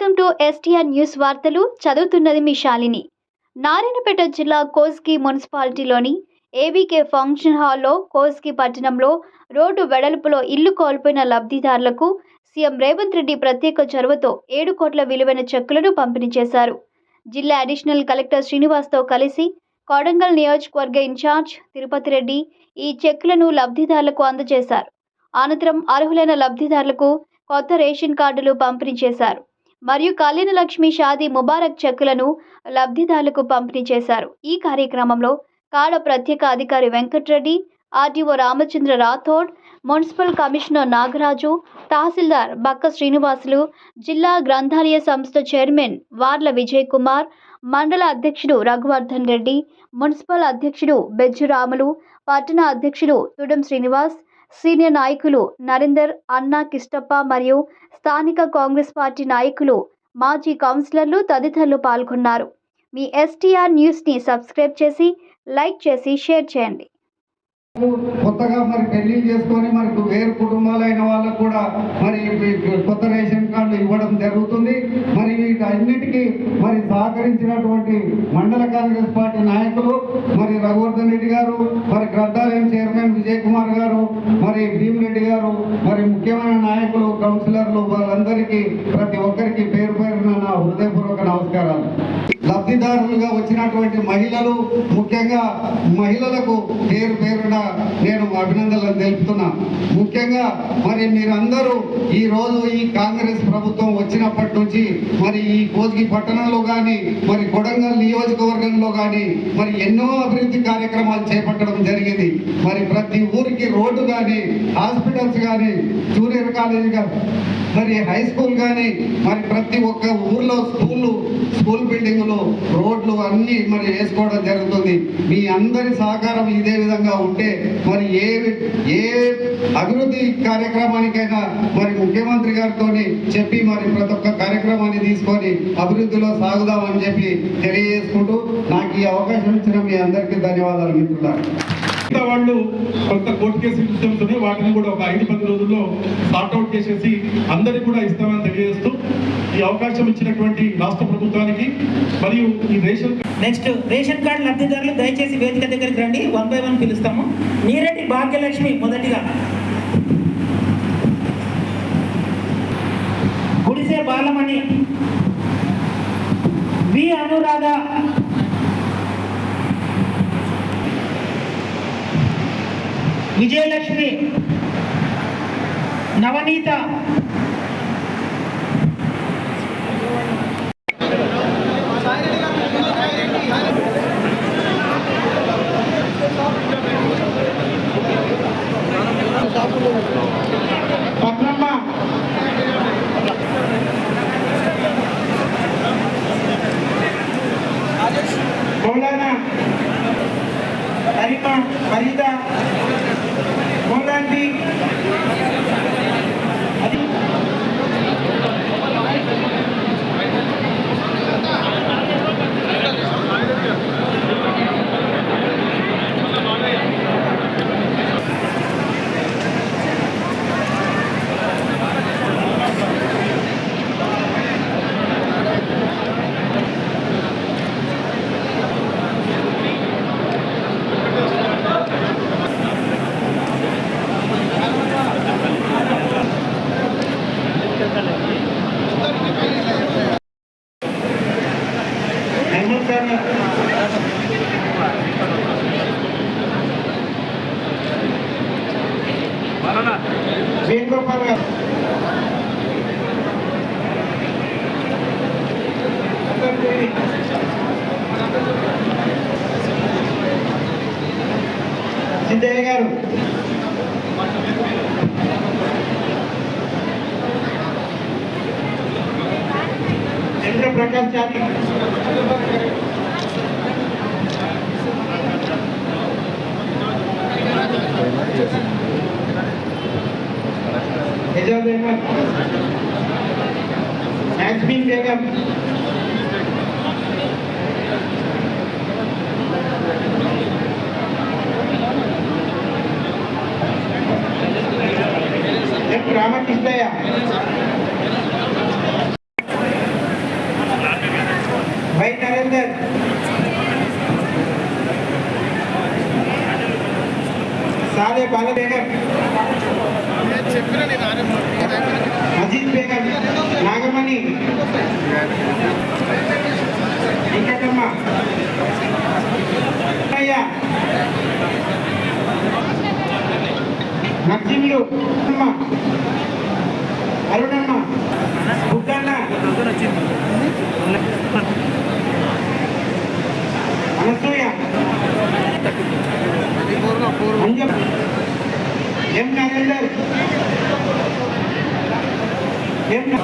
Welcome to STR news వార్తలు. చదువుతున్నది మీ శాలిని. నారాయణపేట జిల్లా కోస్గి మున్సిపాలిటీలోని ఏబీకే ఫంక్షన్ హాల్లో కోస్గి పట్టణంలో రోడ్డు వెడల్పులో ఇల్లు కోల్పోయిన లబ్ధిదారులకు సీఎం రేవంత్ రెడ్డి ప్రత్యేక చొరవతో ఏడు కోట్ల విలువైన చెక్కులను పంపిణీ చేశారు. జిల్లా అడిషనల్ కలెక్టర్ శ్రీనివాస్తో కలిసి కోడంగల్ నియోజకవర్గ ఇన్ఛార్జ్ తిరుపతి రెడ్డి ఈ చెక్కులను లబ్ధిదారులకు అందజేశారు. అనంతరం అర్హులైన లబ్ధిదారులకు కొత్త రేషన్ కార్డులు పంపిణీ చేశారు. మరియు కళ్యాణ లక్ష్మి షాదీ ముబారక్ చెక్కులను లబ్ధిదారులకు పంపిణీ చేశారు. ఈ కార్యక్రమంలో కాడ ప్రత్యేక అధికారి Venkatreddy RDO Ramachandra Rathod municipal commissioner Nagaraju tahsildar Bakka Srinivasulu జిల్లా గ్రంథాలయ సంస్థ చైర్మన్ వార్ల విజయ్ కుమార్ మండల అధ్యక్షుడు రఘువర్ధన్ రెడ్డి మున్సిపల్ అధ్యక్షుడు బెజ్జురాములు పట్టణ అధ్యక్షుడు తుడం శ్రీనివాస్ సీనియర్ నాయకులు నరేందర్ అన్నా కిష్టప్ప మరియు స్థానిక కాంగ్రెస్ పార్టీ నాయకులు మాజీ కౌన్సిలర్లు తదితరులు పాల్గొన్నారు. మీ ఎస్టీఆర్ న్యూస్ని సబ్స్క్రైబ్ చేసి లైక్ చేసి షేర్ చేయండి. కొత్తగా మరి పెళ్ళి చేసుకొని మరి వేరు కుటుంబాలైన వాళ్ళకు కూడా మరి కొత్త రేషన్ కార్డు ఇవ్వడం జరుగుతుంది. మరి వీటన్నిటికీ మరి సహకరించినటువంటి మండల కాంగ్రెస్ పార్టీ నాయకులు మరి రఘువర్ధన్ రెడ్డి గారు మరి గ్రంథాలయం చైర్మన్ విజయ్ కుమార్ గారు మరి భీమిరెడ్డి గారు మరి ముఖ్యమైన నాయకులు కౌన్సిలర్లు వాళ్ళందరికీ ప్రతి ఒక్కరికి పేరు పేరున నా హృదయపూర్వక నమస్కారాలు. లబ్ధిదారులుగా వచ్చినటువంటి మహిళలు ముఖ్యంగా మహిళలకు పేరు పేరున నేను అభినందనలు తెలుపుతున్నా. ముఖ్యంగా మరి మీరందరూ ఈ రోజు ఈ కాంగ్రెస్ ప్రభుత్వం వచ్చినప్పటి నుంచి మరి ఈ కోజ్గి పట్టణంలో కానీ మరి కొడంగల్ నియోజకవర్గంలో కానీ మరి ఎన్నో అభివృద్ధి కార్యక్రమాలు చేపట్టడం జరిగింది. మరి ప్రతి ఊరికి రోడ్డు కానీ హాస్పిటల్స్ కానీ జూనియర్ కాలేజ్ కానీ మరి హై స్కూల్ కానీ మరి ప్రతి ఒక్క ఊర్లో స్కూళ్ళు స్కూల్ బిల్డింగులు రోడ్లు అన్నీ మరి వేసుకోవడం జరుగుతుంది. మీ అందరి సహకారం ఇదే విధంగా ఉంటే మరి ఏ ఏ అభివృద్ధి కార్యక్రమానికైనా మరి ముఖ్యమంత్రి గారితో చెప్పి మరి ప్రతి ఒక్క కార్యక్రమాన్ని తీసుకొని అభివృద్ధిలో సాగుదామని చెప్పి తెలియజేసుకుంటూ నాకు ఈ అవకాశం ఇచ్చిన మీ అందరికీ ధన్యవాదాలు మిత్రులారు. మిగతా వాళ్ళు కొంత కోర్టు కేసు సిస్టమ్స్ ఉన్నాయి వాటిని కూడా ఒక ఐదు పది రోజుల్లో సార్ట్అవుట్ చేసేసి అందరికి కూడా ఇస్తామని తెలియజేస్తూ ఈ అవకాశం ఇచ్చినటువంటి రాష్ట్ర ప్రభుత్వానికి మరియు ఈ రేషన్ నెక్స్ట్ రేషన్ కార్డు లబ్ధిదారులు దయచేసి వేదిక దగ్గరికి రండి. వన్ బై వన్ పిలుస్తాము. నీరెడ్డి భాగ్యలక్ష్మి మొదటిగా. గుడిసే బాలమణి. వి అనురాధ. విజయలక్ష్మి. నవనీత. సిద్ధయ్య గారు. सारे बालक अजीत बेगम नागमणि వెంకటమ్మ లక్ష్మీలు అమ్మ என்ற